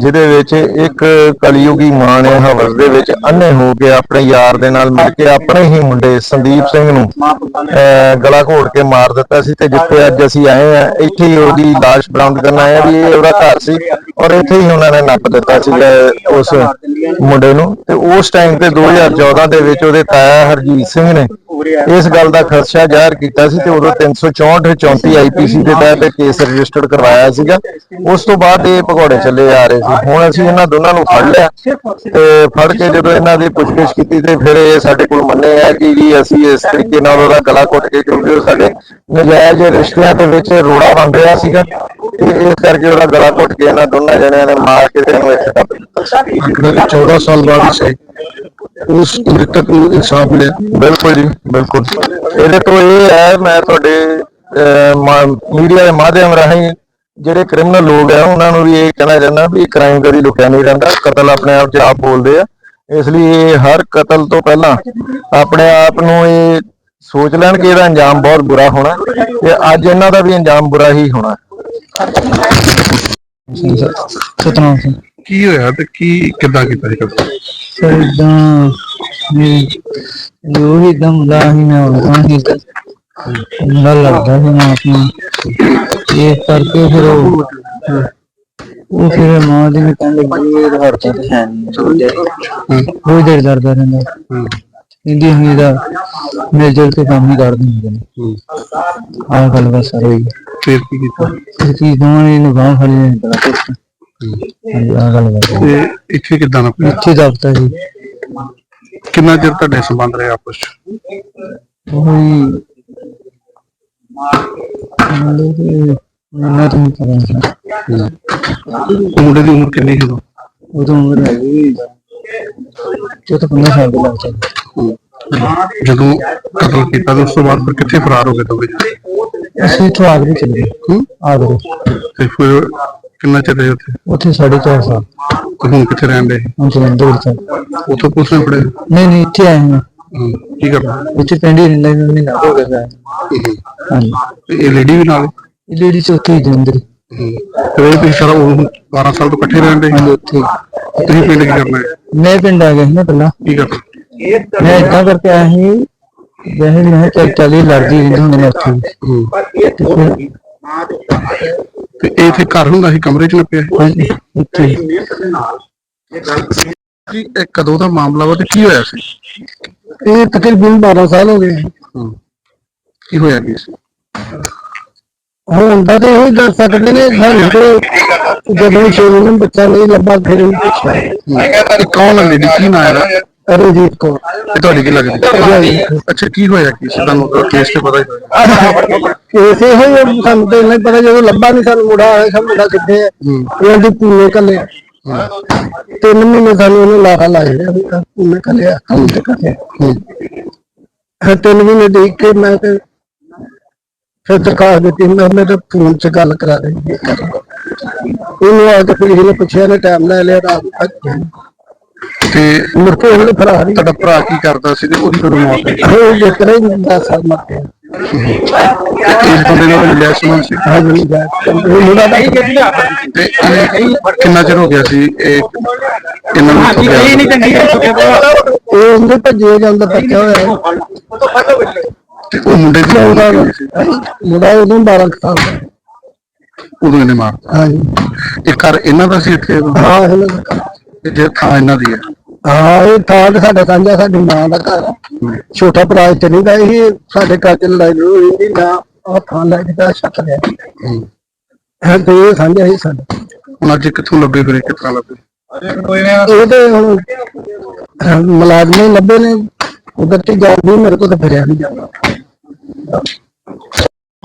ਜਿਹਦੇ ਵਿੱਚ ਇੱਕ ਕਲਯੁਗੀ ਮਾਂ ਨੇ ਹਵਸ ਦੇ ਵਿੱਚ ਅੰਨੇ ਹੋ ਕੇ ਆਪਣੇ ਯਾਰ ਦੇ ਨਾਲ ਮਿਲ ਕੇ ਆਪਣੇ ਹੀ ਮੁੰਡੇ ਸੰਦੀਪ ਸਿੰਘ ਨੂੰ ਅਹ, ਗਲਾ ਘੋੜ ਕੇ ਮਾਰ ਦਿੱਤਾ ਸੀ ਤੇ ਜਿੱਥੇ ਅੱਜ ਅਸੀਂ ਆਏ ਆ ਇੱਥੇ ਹੀ ਉਹਦੀ ਲਾਸ਼ ਬਰਾਮਦ ਕਰਨ ਆਏ ਆ ਵੀ ਇਹ ਉਹਦਾ ਘਰ ਸੀ ਔਰ ਇੱਥੇ ਹੀ ਉਹਨਾਂ ਨੇ ਨੱਪ ਦਿੱਤਾ ਸੀ ਉਸ ਮੁੰਡੇ ਨੂੰ ਤੇ ਉਸ ਟਾਈਮ ਤੇ 2014 ਦੇ ਵਿੱਚ ਉਹਦੇ ਤਾਇਆ ਹਰਜੀਤ ਸਿੰਘ ਨੇ ਇਸ ਗੱਲ ਦਾ ਖਦਸ਼ਾ ਜ਼ਾਹਰ ਕੀਤਾ ਸੀ ਤੇ ਉਦੋਂ 364 34 ਆਈਪੀਸੀ ਦੇ ਤਹਿਤ ਕੇਸ ਰਜਿਸਟਰਡ ਕਰਵਾਇਆ ਸੀਗਾ। ਉਸ ਤੋਂ ਬਾਅਦ ਇਹ ਭਗੌੜੇ ਚੱਲੇ ਆ ਰਹੇ ਹੁਣ ਅਸੀਂ ਇਹਨਾਂ ਦੋਨਾਂ ਨੂੰ ਫੜ ਲਿਆ ਤੇ ਫੜ ਕੇ ਜਦੋਂ ਇਹਨਾਂ ਦੀ ਪੁੱਛਗਿੱਛ ਕੀਤੀ ਤੇ ਫਿਰ ਇਹ ਸਾਡੇ ਕੋਲ ਮੰਨੇ ਆ ਕਿ ਜੀ ਅਸੀਂ ਇਸ ਤਰੀਕੇ ਨਾਲ ਉਹਦਾ ਗਲਾ ਘੁੱਟ ਕੇ ਕਿਉਂਕਿ ਉਹ ਸਾਡੇ ਨਜਾਇਜ਼ ਰਿਸ਼ਤਿਆਂ ਦੇ ਵਿੱਚ ਰੋੜਾ ਬਣ ਰਿਹਾ ਸੀਗਾ ਤੇ ਇਸ ਕਰਕੇ ਉਹਦਾ ਗਲਾ ਘੁੱਟ ਕੇ ਇਹਨਾਂ ਦੋਨਾਂ ਜਣਿਆਂ ਨੇ ਮਾਰ ਕੇ ਤੇ ਇਹਨੂੰ ਇੱਥੇ ਦੱਬ ਦਿੱਤਾ। 14 ਸਾਲ ਬਾਅਦ ਸੇ ਉਸ ਮ੍ਰਿਤਕ ਨੂੰ ਇਨਸਾਫ ਮਿਲਿਆ। ਬਿਲਕੁਲ ਜੀ ਬਿਲਕੁਲ। ਇਹਦੇ ਤੋਂ ਇਹ ਹੈ ਮੈਂ ਤੁਹਾਡੇ ਮੀਡੀਆ ਦੇ ਮਾਧਿਅਮ ਰਾਹੀਂ ਜਿਹੜੇ ਕ੍ਰਿਮੀਨਲ ਲੋਕ ਆ ਉਹਨਾਂ ਨੂੰ ਵੀ ਇਹ ਕਹਿਣਾ ਚਾਹੁੰਦਾ ਵੀ ਕ੍ਰਾਈਮ ਕਦੀ ਲੁਕਿਆ ਨਹੀਂ ਰਹਿੰਦਾ ਕਤਲ ਆਪਣੇ ਆਪ 'ਚ ਆਪ ਬੋਲਦੇ ਆ। ਇਸ ਲਈ ਇਹ ਹਰ ਕਤਲ ਤੋਂ ਪਹਿਲਾਂ ਆਪਣੇ ਆਪ ਨੂੰ ਇਹ ਸੋਚ ਲੈਣ ਕਿ ਇਹਦਾ ਅੰਜਾਮ ਬਹੁਤ ਬੁਰਾ ਹੋਣਾ ਤੇ ਅੱਜ ਇਹਨਾਂ ਦਾ ਵੀ ਅੰਜਾਮ ਬੁਰਾ ਹੀ ਹੋਣਾ। ਸਤਨਾਮ ਸਿੰਘ। ਕੀ ਹੋਇਆ ਤੇ ਕੀ ਕਿੱਦਾਂ ਕੀਤਾ ਸੀ ਕਤਲ? ਸਰ ਇਦਾਂ ਜੋ ਹੀ ਦਮ ਲਾਹੀ ਮੈਂ ਉਹਨਾਂ ਹੀ। ਮੁੰਡਾ ਲੱਗਦਾ ਸੀ ਮੈਂ ਆਪਣਾ ਇਹ ਕਰਕੇ ਫਿਰ ਉਹ ਉਹ ਫਿਰ ਮਾਂ ਦੀ ਵੀ ਕਹਿਣ ਲੱਗੀ ਇਹ ਹਰ ਤਾਂ ਹੈ ਨਹੀਂ ਕੋਈ ਦੇਰ ਦਰਦਾ ਰਹਿੰਦਾ। ਇੰਦੀ ਹੀ ਦਾ ਮੇਰੇ ਜਲ ਤੇ ਕੰਮ ਹੀ ਕਰਦੇ ਹੁੰਦੇ ਨੇ। ਆਹ ਗੱਲ ਬਸ ਸਰ ਹੋਈ ਫਿਰ ਕੀ ਕੀਤਾ? ਇਹ ਚੀਜ਼ ਦੋਵਾਂ ਨੇ ਨਿਭਾਉ ਫੜੀ ਨੇ ਬੜਾ ਕੁਛ ਹਾਂਜੀ ਆਹ ਗੱਲ ਬਸ ਤੇ ਇੱਥੇ ਕਿੱਦਾਂ ਨਾ ਇੱਥੇ ਦਫਤਰ ਜੀ। ਕਿੰਨਾ ਚਿਰ ਤੁਹਾਡੇ ਸੰਬੰਧ ਰਹੇ ਆਪਸ ਚ? ਉਹੀ ਮੁੰਡੇ ਦੇ ਮੈਂ ਤਾਂ ਨਹੀਂ ਪਤਾ ਨਹੀਂ ਉਹ ਮੁੰਡੇ ਦੀ ਉਮਰ ਕਿੰਨੀ ਸੀ ਉਦੋਂ ਉਦੋਂ ਉਮਰ ਹੈਗੀ ਜੋ ਤਾਂ 15 ਸਾਲ ਦਾ ਲੱਗਦਾ ਜਦੋਂ ਕਤਲ ਕੀਤਾ ਤੇ ਉਸ ਤੋਂ ਬਾਅਦ ਫਿਰ ਕਿੱਥੇ ਫਰਾਰ ਹੋ ਗਏ ਦੋਵੇਂ ਜਣੇ? ਅਸੀਂ ਇੱਥੋਂ ਆਗਰੇ ਚਲੇ। ਗਏ ਹੂੰ। ਆਗਰੇ। ਤੇ ਫਿਰ ਕਿੰਨਾ ਚਿਰ ਰਹੇ ਉੱਥੇ? ਉੱਥੇ ਸਾਢੇ ਚਾਰ ਸਾਲ। ਤੇ ਹੁਣ ਕਿੱਥੇ ਰਹਿਣ ਦੇ? ਹੁਣ ਜਲੰਧਰ ਵਿੱਚ ਆ। ਉੱਥੋਂ ਪੁਲਿਸ ਨੇ ਫੜੇ? ਨਹੀਂ ਨਹੀਂ ਇੱਥੇ ਆਏ ਹਾਂ। ਹੂੰ, ਕੀ ਕਰਨਾ? ਇੱਥੇ ਪਿੰਡ ਹੀ ਰਹਿੰਦਾ ਮੈਂ ਮਹੀਨਾ ਹੋ ਗਿਆ ਹੈ। ਹਾਂਜੀ। ਤੇ ਇਹ ਲੇਡੀ ਵੀ ਨਾਲ ਇਹ ਲੇਡੀ ਚੌਥੀ ਜਲੰਧਰ ਹੂੰ। ਤੇ ਤੁਸੀਂ ਸਾਰਾ ਉਹ 12 ਸਾਲ ਤੋਂ ਇਕੱਠੇ ਰਹਿਣ ਦੇ ਹਾਂਜੀ ਉੱਥੇ ਤੁਸੀਂ ਪਿੰਡ ਕੀ ਕਰਨਾ ਹੈ? ਮੈਂ ਪਿੰਡ ਆ ਗਿਆ ਸੀ ਨਾ ਪਹਿਲਾਂ। ਕੀ ਕਰਨਾ? ਮੈਂ ਏਦਾਂ ਕਰਕੇ ਆਇਆ ਸੀ ਵੈਸੇ ਵੀ ਮੈਂ ਚੱਲ ਚੱਲ ਹੀ ਲੜਦੀ ਰਹਿੰਦੀ ਹੁੰਦੀ ਨੇ ਉੱਥੇ। ਵੀ। ਤੇ ਫਿਰ ਤੇ ਇਹ ਇੱਥੇ ਘਰ ਹੁੰਦਾ ਸੀ ਕਮਰੇ ਚ ਨੱਪਿਆ ਹਾਂਜੀ, ਹੀ। ਜੀ ਇਹ ਕਦੋਂ ਦਾ ਮਾਮਲਾ ਵਾ ਤੇ ਕੀ ਹੋਇਆ ਸੀ? ਇਹ ਤਕਰੀਬਨ 12 ਸਾਲ ਹੋ ਗਏ। ਕੀ ਹੋਇਆ ਕੀ ਸੀ? ਹੁਣ ਤਾਂ ਤੇ ਉਹੀ ਦੱਸ ਸਕਦੇ ਨੇ ਸਾਨੂੰ ਤੇ ਜਦੋਂ ਛੇ ਮਹੀਨੇ ਬੱਚਾ ਨਹੀਂ ਲੱਭਾ ਫਿਰ ਵੀ ਪੁੱਛਿਆ ਇਹ ਕੌਣ ਲੇਡੀ? ਕੀ ਨਾਂ ਹੈ ਰਣਜੀਤ ਕੌਰ। ਇਹ ਤੁਹਾਡੀ ਕੀ ਲੱਗਦੀ? ਅੱਛਾ ਕੀ ਹੋਇਆ ਕੀ? ਸੀ ਤੁਹਾਨੂੰ ਕੇਸ ਤੇ ਪਤਾ ਹੀ ਹੋਇਆ। ਇਸੇ ਹੋਈ ਸਾਨੂੰ ਤੇ ਨਹੀਂ ਪਤਾ ਜਦੋਂ ਲੱਭਾ ਨਹੀਂ ਸਾਨੂੰ ਮੁੰਡਾ ਆਇਆ ਸਾ ਮੁੰਡਾ ਕਿੱਥੇ ਹੈ। ਹੂੰ। ਉਹਦੀ ਪੂਨੇ ਕੱਲੇ ਤਿੰਨ ਮਹੀਨੇ ਸਾਨੂੰ ਉਹਨੂੰ ਲਾਰਾ ਲਾਇਆ ਰਿਹਾ ਵੀ ਪੂਨੇ ਕੱਲੇ ਕੰਮ ਤੇ ਕਰੇ ਹੂੰ। ਤਿੰਨ ਮਹੀਨੇ ਦੇਖ ਕੇ ਮੈਂ ਤੇ ਫਿਰ ਦਰਖਾਸਤ ਦਿੱਤੀ ਮੈਂ ਮੇਰੇ ਫੋਨ 'ਚ ਗੱਲ ਕਰਾ ਦੇ ਉਹਨੂੰ ਆ ਕੇ ਪੁਲਿਸ ਨੇ ਪੁੱਛਿਆ ਨੇ ਟਾਈਮ ਲੈ ਲਿਆ ਰਾਤ ਤੱਕ ਤੇ ਮੁੜ ਕੇ ਉਹਨੇ ਫਰਾਰ ਹੀ ਤੁਹਾਡਾ ਭਰਾ ਕੀ ਕਰਦਾ ਸੀ ਤੇ ਮੌਤ ਹੋਈ ਉਹ ਜਿਸ ਤਰ੍ਹਾਂ ਹੀ ਦਸ ਸਾਲ ਮਰ ਗਿਆ। ਤੇ ਇਸ ਬੰਦੇ ਨਾਲ ਮਿਲਿਆ ਸਮਾਨ ਸੀ ਹਾਂ ਜੀ ਜਾ ਮੁੰਡਾ ਦਾ ਤੇ ਇਹ ਕਿੰਨਾ ਚਿਰ ਹੋ ਗਿਆ ਸੀ? ਇਹ ਇਹਨਾਂ ਨੂੰ ਇੱਥੋਂ ਗਿਆ? ਉਹ ਉਹਦੇ ਭੱਜੇ ਜਾਂਦਾ ਬੱਚਾ ਹੋਇਆ। ਤੇ ਉਹ ਮੁੰਡੇ ਦੀ ਸੀ? ਮੁੰਡਾ ਉਦੋਂ 12 ਕੁ ਸਾਲ ਦਾ। ਉਦੋਂ ਇਹਨੇ ਮਾਰਤਾ ਹਾਂ ਜੀ ਇਹ ਘਰ ਇਹਨਾਂ ਦਾ ਸੀ ਇੱਥੇ? ਉਦੋਂ? ਹਾਂ ਇਹਨਾਂ ਦਾ ਘਰ। ਤੇ ਜੇ ਥਾਂ ਇਹਨਾਂ ਦੀ ਹੈ ਹਾਂ ਇਹ ਥਾਂ ਤੇ ਸਾਡਾ ਸਾਂਝਾ ਸਾਡੀ ਮਾਂ ਦਾ ਘਰ ਆ। ਛੋਟਾ ਭਰਾ ਇੱਥੇ ਨਹੀਂ ਗਏ ਸੀ ਸਾਡੇ ਘਰ ਚ ਲੜਾਈ ਲੜੂਈ ਹੋਈ ਸੀ ਨਾ ਉਹ ਥਾਂ ਲੈ ਕੇ ਤਾਂ ਛੱਤ ਲਿਆ। ਹੂੰ। ਹਾਂ ਤੇ ਇਹ ਸਾਂਝਾ ਹੀ ਸਾਡਾ। ਹੁਣ ਅੱਜ ਕਿੱਥੋਂ ਲੱਭੇ ਫਿਰ ਇਹ? ਲੱਭੇ? ਇਹ ਤੇ ਹੁਣ ਅਹ, ਮੁਲਾਜ਼ਮ ਹੀ ਲੱਭੇ ਨੇ। ਉਧਰ ਤੇ ਜਾਂਦੀ ਮੇਰੇ ਕੋਲ ਤਾਂ ਫਿਰਿਆ ਨਹੀਂ ਜਾਂਦਾ।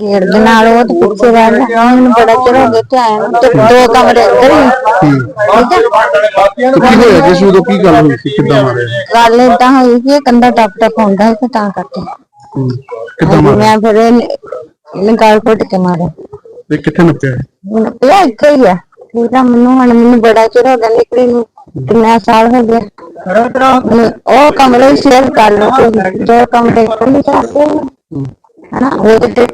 ਗੇੜ ਦੇ ਨਾਲ ਉਹ ਤੇ ਪਿੱਛੇ ਰਹਿ ਗਿਆ ਮੈਨੂੰ ਬੜਾ ਚਿਰ ਹੋ ਗਿਆ ਤੇ ਆਇਆ ਨੂੰ ਤੇ ਦੋ ਕਮਰੇ ਅੰਦਰ ਹੀ ਠੀਕ ਹੈ ਤੇ ਕੀ ਹੋਇਆ ਜਿਸ ਉਦੋਂ ਕੀ ਗੱਲ ਹੋਈ ਸੀ? ਕਿੱਦਾਂ ਮਾਰਿਆ? ਗੱਲ ਏਦਾਂ ਹੋਈ ਕਿ ਇਹ ਕੰਧਾ ਟੱਪ ਟੱਪ ਹੁੰਦਾ ਸੀ ਤੇ ਤਾਂ ਕਰਕੇ। ਹੂੰ। ਕਿੱਦਾਂ ਮਾਰਿਆ? ਮੈਂ ਫਿਰ ਇਹਨੇ ਗਾਲ ਘੁੱਟ ਕੇ ਮਾਰਿਆ। ਤੇ ਕਿੱਥੇ ਨੱਪਿਆ ਇਹ? ਮੈਨੂੰ ਪਿਆ ਇੱਥੇ ਹੀ ਆ। ਠੀਕ ਆ ਮੈਨੂੰ ਹੁਣ ਮੈਨੂੰ ਬੜਾ ਚਿਰ ਹੋ ਗਿਆ ਨਿਕਲੀ ਨੂੰ ਕਿੰਨਾ ਸਾਲ ਹੋ ਗਿਆ। ਮੈਨੂੰ ਉਹ ਕਮਰੇ ਸ਼ੇਅਰ ਕਰ ਲਓ। ਤੁਸੀਂ, ਜੋ ਕਮਰੇ ਕੋਲ ਨਹੀਂ ਚਾਹਤੇ ਹਨਾ ਉਹ ਤੇ